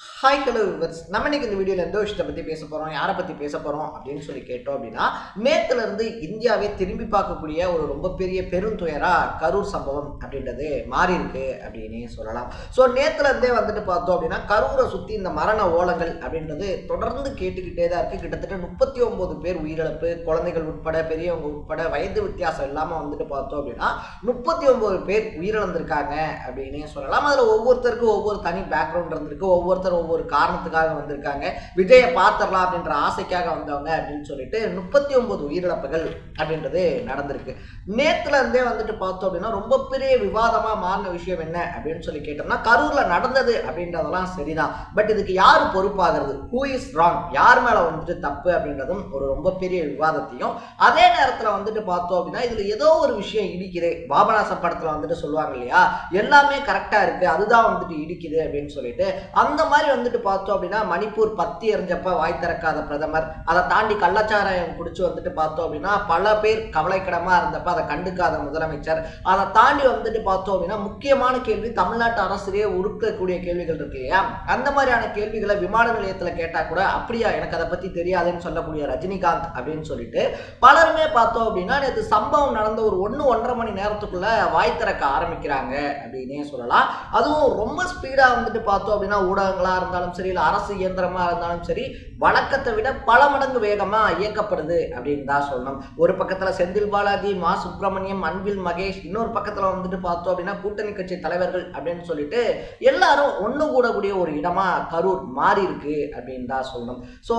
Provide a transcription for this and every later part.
Hi hello viewers நம்ம இன்னைக்கு இந்த வீடியோவில் எந்த விஷயத்தை பற்றி பேச போகிறோம் யாரை பற்றி பேச போகிறோம் அப்படின்னு சொல்லி கேட்டோம் அப்படின்னா மேற்குலேருந்து இந்தியாவே திரும்பி பார்க்கக்கூடிய ஒரு ரொம்ப பெரிய பெருந்துயராக கரூர் சம்பவம் அப்படின்றது மாறி இருக்கு அப்படின்னு சொல்லலாம். ஸோ நேற்றுலேருந்தே வந்துட்டு பார்த்தோம் அப்படின்னா கரூரை சுற்றி இந்த மரண ஓலங்கள் அப்படின்றது தொடர்ந்து கேட்டுக்கிட்டே தான் இருக்குது கிட்டத்தட்ட முப்பத்தி ஒன்பது பேர் உயிரிழப்பு குழந்தைகள் உட்பட பெரியவங்க உட்பட வயது வித்தியாசம் இல்லாமல் வந்துட்டு பார்த்தோம் அப்படின்னா முப்பத்தி ஒம்பது பேர் உயிரிழந்திருக்காங்க அப்படின்னு சொல்லலாம். அதில் ஒவ்வொருத்தருக்கும் ஒவ்வொரு தனி பேக்ரவுண்ட் இருந்திருக்கு ஒவ்வொருத்தர் ஒவ்வொருத்தர் ஒவ்வொரு காரணத்துக்காக வந்திருக்காங்க. விஜயை பார்த்துடலாம் அப்படின்ற ஆசைக்காக வந்தவங்க அப்படின்னு சொல்லிட்டு முப்பத்தி ஒன்பது உயிரிழப்புகள் அப்படின்றது நடந்திருக்கு. நேத்துல இருந்தே வந்துட்டு பார்த்தோம் அப்படின்னா ரொம்ப பெரிய விவாதமா மாறின விஷயம் என்ன அப்படின்னு சொல்லி கேட்டோம்னா கரூர்ல நடந்தது அப்படின்றதெல்லாம் சரிதான். பட் இதுக்கு யார் பொறுப்பாகிறது? ஹூ இஸ் ராங் யார் மேல வந்துட்டு தப்பு அப்படின்றதும் ஒரு ரொம்ப பெரிய விவாதத்தையும் அதே நேரத்துல வந்துட்டு பார்த்தோம் அப்படின்னா இதுல ஏதோ ஒரு விஷயம் இடிக்குது. பாபநாசம் படத்துல வந்துட்டு சொல்லுவாங்க இல்லையா? எல்லாமே கரெக்டா இருக்கு. அதுதான் வந்துட்டு இடிக்குது அப்படின்னு சொல்லிட்டு அந்த மாதிரி வந்துட்டு பார்த்தோம் அப்படின்னா மணிப்பூர் பத்தி எறிஞ்சப்ப வாய் திறக்காத பிரதமர். அதை தாண்டி கள்ளச்சாராயம் குடிச்சு வந்துட்டு பார்த்தோம் அப்படின்னா பல பேர் கவலைக்கிடமா இருந்தப்ப அதை கண்டுக்காத முதலமைச்சர். அதை தாண்டி வந்துட்டு பார்த்தோம் அப்படின்னா முக்கியமான கேள்வி தமிழ்நாட்டு அரசுலேயே உருக்கக்கூடிய கேள்விகள் இருக்கு இல்லையா? அந்த மாதிரியான கேள்விகளை விமான நிலையத்துல கேட்டா கூட அப்படியா எனக்கு அதை பத்தி தெரியாதுன்னு சொல்லக்கூடிய ரஜினிகாந்த் அப்படின்னு சொல்லிட்டு பலருமே பார்த்தோம் அப்படின்னா நேற்று சம்பவம் நடந்த ஒரு ஒன்று ஒன்றரை மணி நேரத்துக்குள்ள வாய் திறக்க ஆரம்பிக்கிறாங்க அப்படின்னே சொல்லலாம். அதுவும் ரொம்ப ஸ்பீடா வந்துட்டு பார்த்தோம் அப்படின்னா ஊடகங்கள் இருந்தாலும் சரி இல்லை அரசு இயந்திரமா இருந்தாலும் சரி வழக்கத்தை விட பல மடங்கு வேகமா இயக்கப்படுது அப்படின்னு தான் சொல்லணும். ஒரு பக்கத்துல செந்தில் பாலாஜி மா சுப்பிரமணியம் அன்பில் மகேஷ் இன்னொரு பக்கத்துல வந்துட்டு பார்த்தோம் அப்படின்னா கூட்டணி கட்சி தலைவர்கள் அப்படின்னு சொல்லிட்டு எல்லாரும் ஒன்று கூடக்கூடிய ஒரு இடமா கரூர் மாறி இருக்கு அப்படின்னு தான் சொல்லணும். ஸோ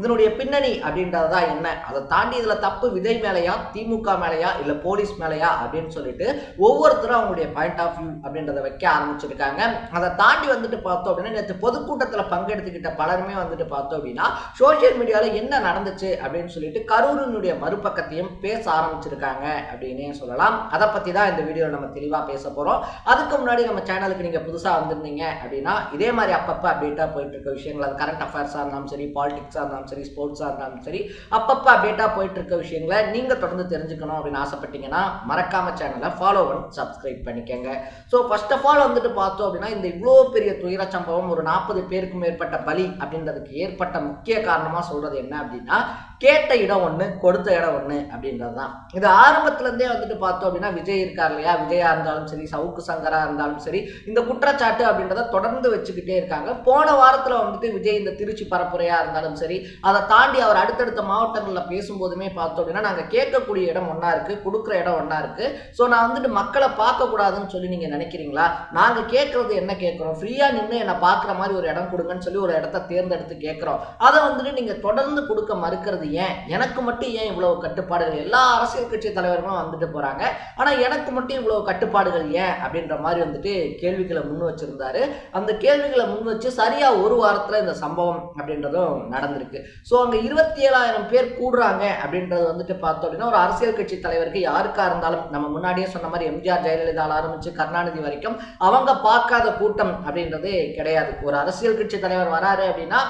இதனுடைய பின்னணி அப்படின்றது தான் என்ன? அதை தாண்டி இதுல தப்பு விஜய் மேலையா திமுக மேலையா இல்ல போலீஸ் மேலையா அப்படின்னு சொல்லிட்டு ஒவ்வொருத்தரும் அவங்களுடைய பாயிண்ட் ஆஃப் வியூ அப்படின்றத வைக்க ஆரம்பிச்சிருக்காங்க. அதை தாண்டி வந்துட்டு பார்த்தோம் அப்படின்னா நேற்று பொதுக்கூட்டத்தில் பங்கெடுத்துக்கிட்ட பலருமே வந்துட்டு பார்த்தோம் அப்படின்னா சோஷியல் மீடியாவில் என்ன நடந்துச்சு அப்படின்னு சொல்லிட்டு கரூரினுடைய மறுபக்கத்தையும் பேச ஆரம்பிச்சிருக்காங்க அப்படின்னே சொல்லலாம். அதை பற்றி தான் இந்த வீடியோவில் நம்ம தெளிவாக பேச போகிறோம் அதுக்கு முன்னாடி நம்ம சேனலுக்கு நீங்கள் புதுசாக வந்திருந்தீங்க அப்படின்னா இதே மாதிரி அப்பப்போ அப்டேட்டாக போயிட்டு இருக்க விஷயங்கள் அது கரண்ட் அஃபேர்ஸாக இருந்தாலும் சரி பாலிடிக்ஸாக இருந்தாலும் சரி ஸ்போர்ட்ஸாக இருந்தாலும் சரி அப்பப்போ அப்டேட்டாக போயிட்டு இருக்க விஷயங்களை நீங்கள் தொடர்ந்து தெரிஞ்சுக்கணும் அப்படின்னு ஆசைப்பட்டீங்கன்னா மறக்காம சேனலை ஃபாலோ பண்ணி சப்ஸ்கிரைப் பண்ணிக்கங்க. ஸோ ஃபர்ஸ்ட் ஆஃப் ஆல் வந்துட்டு பார்த்தோம் அப்படின்னா இந்த இவ்வளோ பெரிய துயர சம்பவம் ஒரு நாற்பது நாற்பது பேருக்கும் மேற்பட்ட பலி அப்படின்றதுக்கு ஏற்பட்ட முக்கிய காரணமா சொல்றது என்ன அப்படின்னா கேட்ட இடம் ஒன்று கொடுத்த இடம் ஒன்று அப்படின்றது தான் இது ஆரம்பத்துலேருந்தே வந்துட்டு பார்த்தோம் அப்படின்னா விஜய் இருக்கார் இல்லையா? விஜயா இருந்தாலும் சரி சவுக்கு சங்கரா இருந்தாலும் சரி இந்த குற்றச்சாட்டு அப்படின்றத தொடர்ந்து வச்சுக்கிட்டே இருக்காங்க. போன வாரத்தில் வந்துட்டு விஜய் இந்த திருச்சி பரப்புரையாக இருந்தாலும் சரி அதை தாண்டி அவர் அடுத்தடுத்த மாவட்டங்களில் பேசும்போதுமே பார்த்தோம் அப்படின்னா நாங்கள் கேட்கக்கூடிய இடம் ஒன்றா இருக்குது கொடுக்குற இடம் ஒன்றா இருக்குது ஸோ நான் வந்துட்டு மக்களை பார்க்கக்கூடாதுன்னு சொல்லி நீங்கள் நினைக்கிறீங்களா? நாங்கள் கேட்குறது என்ன கேட்குறோம்? ஃப்ரீயாக நின்று என்னை பார்க்குற மாதிரி ஒரு இடம் கொடுங்கன்னு சொல்லி ஒரு இடத்த தேர்ந்தெடுத்து கேட்குறோம். அதை வந்துட்டு நீங்கள் தொடர்ந்து கொடுக்க மறுக்கிறது ஏன்? எனக்கு மட்டும் ஏன் இவ்வளவு கட்டுப்பாடுகள்? எல்லா அரசியல் கட்சி தலைவர்களும் வந்துட்டு போகிறாங்க ஆனால் எனக்கு மட்டும் இவ்வளவு கட்டுப்பாடுகள் ஏன்? அப்படின்ற மாதிரி வந்துட்டு கேள்விகளை முன் வச்சிருந்தாரு. அந்த கேள்விகளை முன் வச்சு சரியாக ஒரு வாரத்தில் இந்த சம்பவம் அப்படின்றதும் நடந்திருக்கு. ஸோ அங்கே இருபத்தி ஏழாயிரம் பேர் கூடுறாங்க அப்படின்றது வந்துட்டு பார்த்தோம் அப்படின்னா ஒரு அரசியல் கட்சி தலைவருக்கு யாருக்கா இருந்தாலும் நம்ம முன்னாடியே சொன்ன மாதிரி எம்ஜிஆர் ஜெயலலிதாவில் ஆரம்பிச்சு கருணாநிதி வரைக்கும் அவங்க பார்க்காத கூட்டம் அப்படின்றது கிடையாது. ஒரு அரசியல் கட்சி தலைவர் வராரு அப்படின்னா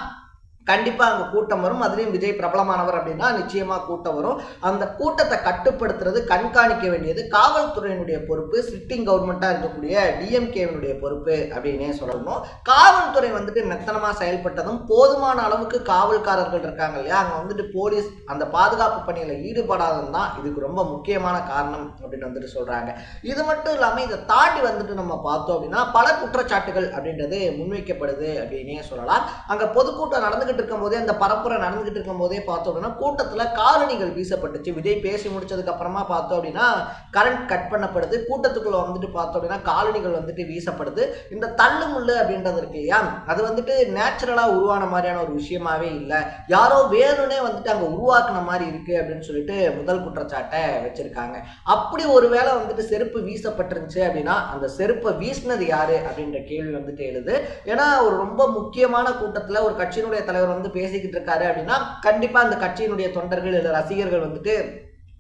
கண்டிப்பாக அங்கே கூட்டம் வரும். அதுலேயும் விஜய் பிரபலமானவர் அப்படின்னா நிச்சயமாக கூட்டம் வரும். அந்த கூட்டத்தை கட்டுப்படுத்துறது கண்காணிக்க வேண்டியது காவல்துறையினுடைய பொறுப்பு சிட்டிங் கவர்மெண்ட்டாக இருக்கக்கூடிய டிஎம்கேவினுடைய பொறுப்பு அப்படின்னே சொல்லணும். காவல்துறை வந்துட்டு மெத்தனமாக செயல்பட்டதும் போதுமான அளவுக்கு காவல்காரர்கள் இருக்காங்க இல்லையா? அங்கே வந்துட்டு போலீஸ் அந்த பாதுகாப்பு பணியில் ஈடுபடாதது தான் இதுக்கு ரொம்ப முக்கியமான காரணம் அப்படின்னு வந்துட்டு சொல்கிறாங்க இது மட்டும் இல்லாமல் இதை தாண்டி வந்துட்டு நம்ம பார்த்தோம் அப்படின்னா பல குற்றச்சாட்டுகள் அப்படின்றது முன்வைக்கப்படுது அப்படின்னே சொல்லலாம். அங்கே பொதுக்கூட்டம் நடந்துகிட்டு இருக்கும் போதே அந்த பரப்புரை நடந்துகிட்டு இருக்கும் போதே பார்த்தோம் அப்படின்னா கூட்டத்தில் காலணிகள் வீசப்பட்டுச்சு. விஜய் பேசி முடிச்சதுக்கு அப்புறமா பார்த்தோம் அப்படின்னா கரண்ட் கட் பண்ணப்படுது. கூட்டத்துக்குள்ள வந்துட்டு பார்த்தோம் அப்படின்னா காலணிகள் வந்துட்டு வீசப்படுது. இந்த தள்ளு முள்ளு அப்படின்றது இருக்கு இல்லையா? அது வந்துட்டு நேச்சுரலாக உருவான மாதிரியான ஒரு விஷயமாவே இல்லை. யாரோ வேணும்னே வந்துட்டு அங்கே உருவாக்குன மாதிரி இருக்கு அப்படின்னு சொல்லிட்டு முதல் குற்றச்சாட்டை வச்சிருக்காங்க. அப்படி ஒருவேளை வந்துட்டு செருப்பு வீசப்பட்டிருந்துச்சு அப்படின்னா அந்த செருப்பை வீசினது யாரு அப்படின்ற கேள்வி வந்துட்டு எழுது. ஏன்னா ஒரு ரொம்ப முக்கியமான கூட்டத்தில் ஒரு கட்சியினுடைய தலைவர் வந்து பேசிக்கிட்டு இருக்காரு அப்படின்னா கண்டிப்பாக அந்த கட்சியினுடைய தொண்டர்கள் இல்லை ரசிகர்கள் வந்துட்டு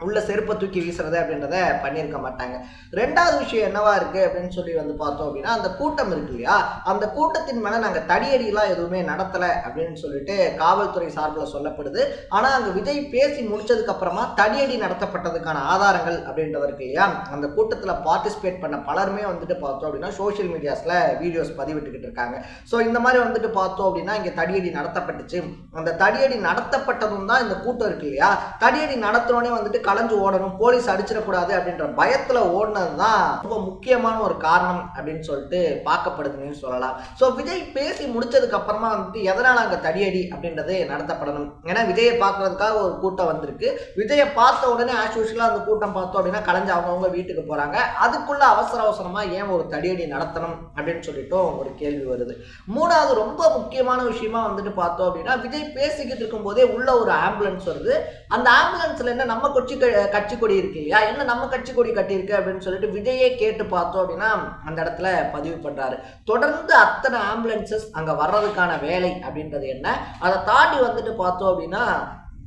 உள்ள செருப்பை தூக்கி வீசுறது அப்படின்றத பண்ணியிருக்க மாட்டாங்க. ரெண்டாவது விஷயம் என்னவா இருக்கு அப்படின்னு சொல்லி வந்து பார்த்தோம் அப்படின்னா அந்த கூட்டம் இருக்கு இல்லையா? அந்த கூட்டத்தின் மேல நாங்க தடியடிலாம் எதுவுமே நடத்தல அப்படின்னு சொல்லிட்டு காவல்துறை சார்பில் சொல்லப்படுது. ஆனா அங்க விஜய் பேசி முடிச்சதுக்கு அப்புறமா தடியடி நடத்தப்பட்டதுக்கான ஆதாரங்கள் அப்படின்றது இருக்கு இல்லையா? அந்த கூட்டத்தில் பார்ட்டிசிபேட் பண்ண பலருமே வந்துட்டு பார்த்தோம் அப்படின்னா சோஷியல் மீடியாஸ்ல வீடியோஸ் பதிவிட்டுக்கிட்டு இருக்காங்க. ஸோ இந்த மாதிரி வந்துட்டு பார்த்தோம் அப்படின்னா இங்க தடியடி நடத்தப்பட்டுச்சு. அந்த தடியடி நடத்தப்பட்டதும் தான் இந்த கூட்டம் இருக்கு இல்லையா? தடியடி நடத்தினோடனே வந்துட்டு கலைஞ்சு ஓடணும் போலீஸ் அடிச்சிடக்கூடாது அப்படின்ற பயத்தில் ஓடினது தான் ரொம்ப முக்கியமான ஒரு காரணம் அப்படின்னு சொல்லிட்டு பார்க்கப்படுதுன்னு சொல்லலாம். ஸோ விஜய் பேசி முடிச்சதுக்கு அப்புறமா வந்துட்டு எதனால் அங்கே தடியடி அப்படின்றது நடத்தப்படணும். ஏன்னா விஜயை பார்க்கறதுக்காக ஒரு கூட்டம் வந்திருக்கு. விஜயை பார்த்த உடனே ஆஸ் யூஷுவலாக அந்த கூட்டம் பார்த்தோம் அப்படின்னா கலைஞ்சு அவங்கவுங்க வீட்டுக்கு போகிறாங்க அதுக்குள்ள அவசர அவசரமாக ஏன் ஒரு தடியடி நடத்தணும் அப்படின்னு சொல்லிட்டும் ஒரு கேள்வி வருது. மூணாவது ரொம்ப முக்கியமான விஷயமா வந்துட்டு பார்த்தோம் அப்படின்னா விஜய் பேசிக்கிட்டு இருக்கும்போதே உள்ள ஒரு ஆம்புலன்ஸ் வருது. அந்த ஆம்புலன்ஸ்ல என்ன நம்ம கொச்சி கட்சி கொடி இருக்கு இல்லையா? என்ன நம்ம கட்சி கொடி கட்டியிருக்கு அப்படின்னு சொல்லிட்டு விஜயே கேட்டு பார்த்தோம் அப்படின்னா அந்த இடத்துல பதிவு பண்றாரு. தொடர்ந்து அத்தனை ஆம்புலன்சஸ் அங்க வர்றதுக்கான வேலை அப்படின்றது என்ன? அதை தாண்டி வந்துட்டு பார்த்தோம் அப்படின்னா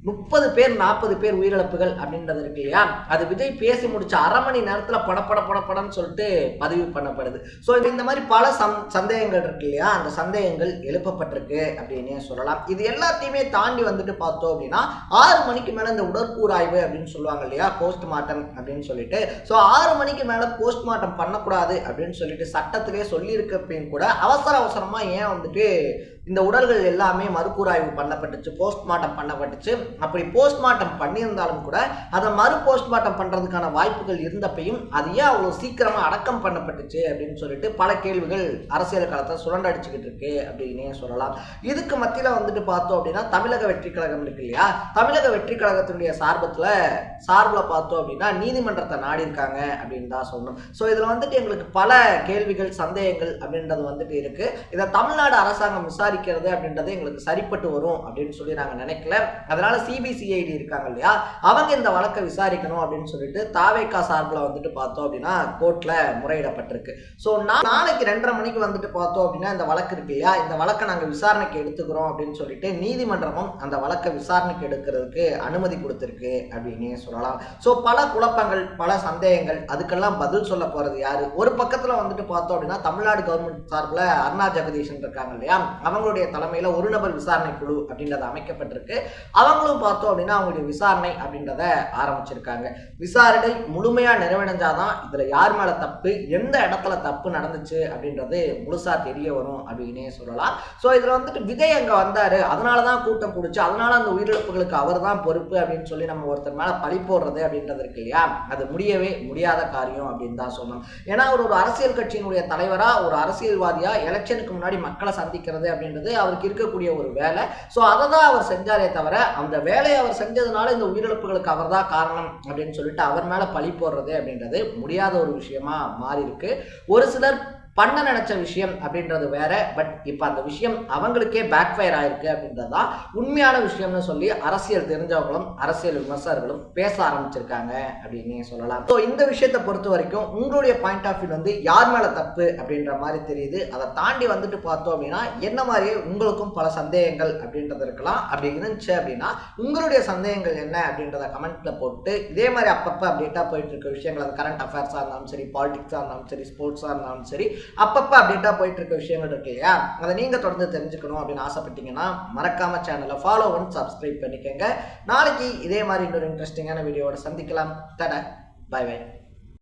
முப்பது பேர் நாற்பது பேர் உயிரிழப்புகள் அப்படின்றது இருக்கு இல்லையா? அது விஜய் பேசி முடிச்ச அரை மணி நேரத்துல படப்பட படப்படன்னு சொல்லிட்டு பதிவு பண்ணப்படுது. ஸோ இந்த மாதிரி பல சந் சந்தேகங்கள் இருக்கு இல்லையா? அந்த சந்தேகங்கள் எழுப்பப்பட்டிருக்கு அப்படின்னே சொல்லலாம். இது எல்லாத்தையுமே தாண்டி வந்துட்டு பார்த்தோம் அப்படின்னா ஆறு மணிக்கு மேல இந்த உடற்கூறாய்வு அப்படின்னு சொல்லுவாங்க இல்லையா? போஸ்ட்மார்ட்டம் அப்படின்னு சொல்லிட்டு. ஸோ ஆறு மணிக்கு மேல போஸ்ட்மார்ட்டம் பண்ணக்கூடாது அப்படின்னு சொல்லிட்டு சட்டத்திலே சொல்லியிருக்கப்பையும் கூட அவசர அவசரமா ஏன் வந்துட்டு இந்த உடல்கள் எல்லாமே மறுக்கூராய்வு பண்ணப்பட்டுச்சு போஸ்ட்மார்ட்டம் பண்ணப்பட்டுச்சு? அப்படி போஸ்ட்மார்ட்டம் பண்ணியிருந்தாலும் கூட அதை மறு போஸ்ட்மார்ட்டம் பண்ணுறதுக்கான வாய்ப்புகள் இருந்தப்பையும் அது ஏன் அவ்வளோ சீக்கிரமாக அடக்கம் பண்ணப்பட்டுச்சு அப்படின்னு சொல்லிட்டு பல கேள்விகள் அரசியல் காலத்தை சுரண்டடிச்சுக்கிட்டு இருக்கு அப்படின்னே சொல்லலாம். இதுக்கு மத்தியில் வந்துட்டு பார்த்தோம் அப்படின்னா தமிழக வெற்றி கழகம் இருக்கு இல்லையா? தமிழக வெற்றி கழகத்தினுடைய சார்பத்தில் சார்பில் பார்த்தோம் அப்படின்னா நீதிமன்றத்தை நாடி இருக்காங்க அப்படின்னு தான் சொல்லணும். ஸோ இதில் வந்துட்டு எங்களுக்கு பல கேள்விகள் சந்தேகங்கள் அப்படின்றது வந்துட்டு இருக்கு. இதை தமிழ்நாடு அரசாங்கம் விசாரிக்கிறது அப்படின்றது எங்களுக்கு சரிப்பட்டு வரும் அப்படின்னு சொல்லி நாங்கள் நினைக்கல. அதனால சிபிசிஐடி இருக்காங்க இல்லையா? அவங்க இந்த வழக்கை விசாரிக்கணும் அப்படின்னு சொல்லிட்டு தாவேக்கா சார்பில் வந்துட்டு பார்த்தோம் அப்படின்னா கோர்ட்ல முறையிடப்பட்டிருக்கு. ஸோ நாளைக்கு ரெண்டரை மணிக்கு வந்துட்டு பார்த்தோம் அப்படின்னா இந்த வழக்கு இருக்கு இல்லையா? இந்த வழக்கை நாங்கள் விசாரணைக்கு எடுத்துக்கிறோம் அப்படின்னு சொல்லிட்டு நீதிமன்றமும் அந்த வழக்கை விசாரணைக்கு எடுக்கிறதுக்கு அனுமதி கொடுத்துருக்கு அப்படின்னு சொல்லலாம். ஸோ பல குழப்பங்கள் பல சந்தேகங்கள் அதுக்கெல்லாம் பதில் சொல்ல போறது யாரு? ஒரு பக்கத்துல வந்துட்டு பார்த்தோம் அப்படின்னா தமிழ்நாடு கவர்மெண்ட் சார்பில் அருணா ஜெகதீஷன் இருக்காங்க இல்லையா? அவங்களுடைய தலைமையில் ஒரு நபர் விசாரணை குழு அப்படின்றது அமைக்கப்பட்டிருக்கு. அவங்களும் பார்த்தோம் அப்படின்னா அவங்களுடைய விசாரணை அப்படின்றத ஆரம்பிச்சிருக்காங்க. விசாரணை முழுமையாக நிறைவடைஞ்சாதான் இதில் யார் மேலே தப்பு எந்த இடத்துல தப்பு நடந்துச்சு அப்படின்றது முழுசாக தெரிய வரும் அப்படின்னே சொல்லலாம். ஸோ இதில் வந்துட்டு விஜய் வந்தார். அதனால தான் கூட்டம் கூடுச்சு. அதனால அந்த உயிரிழப்புகளுக்கு அவர் தான் பொறுப்பு அப்படின்னு சொல்லி நம்ம ஒருத்தர் மேலே பழி போடுறது அப்படின்றது இருக்கு இல்லையா? அது முடியவே முடியாத காரியம் அப்படின்னு தான் சொல்லணும். ஏன்னா அவர் ஒரு அரசியல் கட்சியினுடைய தலைவராக ஒரு அரசியல்வாதியாக எலெக்ஷனுக்கு முன்னாடி மக்களை சந்திக்கிறது அப்படின்றது அவருக்கு இருக்கக்கூடிய ஒரு வேலை. ஸோ அதை தான் அவர் செஞ்சாரே தவிர அந்த வேலையை அவர் செஞ்சதுனால இந்த உயிரிழப்புகளுக்கு அவர் தான் காரணம் அப்படின்னு சொல்லிட்டு அவர் மேலே பழி போடுறது அப்படின்றது முடியாத ஒரு விஷயமா மாறி இருக்கு ஒரு சிலர் பண்ண நினைச்ச விஷயம் அப்படின்றது வேற. பட் இப்போ அந்த விஷயம் அவங்களுக்கே பேக் ஃபயர் ஆயிருக்கு அப்படின்றது தான் உண்மையான விஷயம்னு சொல்லி அரசியல் தெரிஞ்சவங்களும் அரசியல் விமர்சகர்களும் பேச ஆரம்பிச்சிருக்காங்க அப்படின்னு சொல்லலாம். ஸோ இந்த விஷயத்தை பொறுத்த வரைக்கும் உங்களுடைய பாயிண்ட் ஆஃப் வியூ வந்து யார் மேலே தப்பு அப்படின்ற மாதிரி தெரியுது. அதை தாண்டி வந்துட்டு பார்த்தோம் அப்படின்னா என்ன மாதிரியே உங்களுக்கும் பல சந்தேகங்கள் அப்படின்றது இருக்கலாம். அப்படி இருந்துச்சு அப்படின்னா உங்களுடைய சந்தேகங்கள் என்ன அப்படின்றத கமெண்ட்ல போட்டு இதே மாதிரி அப்பப்போ அப்டேட்டாக போயிட்டு இருக்க விஷயங்கள் அது கரண்ட் அஃபேர்ஸாக இருந்தாலும் சரி பாலிடிக்ஸாக இருந்தாலும் சரி ஸ்போர்ட்ஸாக இருந்தாலும் சரி அப்பப்போ அப்டேட்டாக போயிட்டு இருக்க விஷயங்கள் இருக்கு இல்லையா? அதை நீங்கள் தொடர்ந்து தெரிஞ்சுக்கணும் அப்படின்னு ஆசைப்பட்டீங்கன்னா மறக்காம சேனலை ஃபாலோ பண்ணி சப்ஸ்கிரைப் பண்ணிக்கோங்க. நாளைக்கு இதே மாதிரி இன்னொரு இன்ட்ரெஸ்டிங்கான வீடியோவோட சந்திக்கலாம். தட பை பை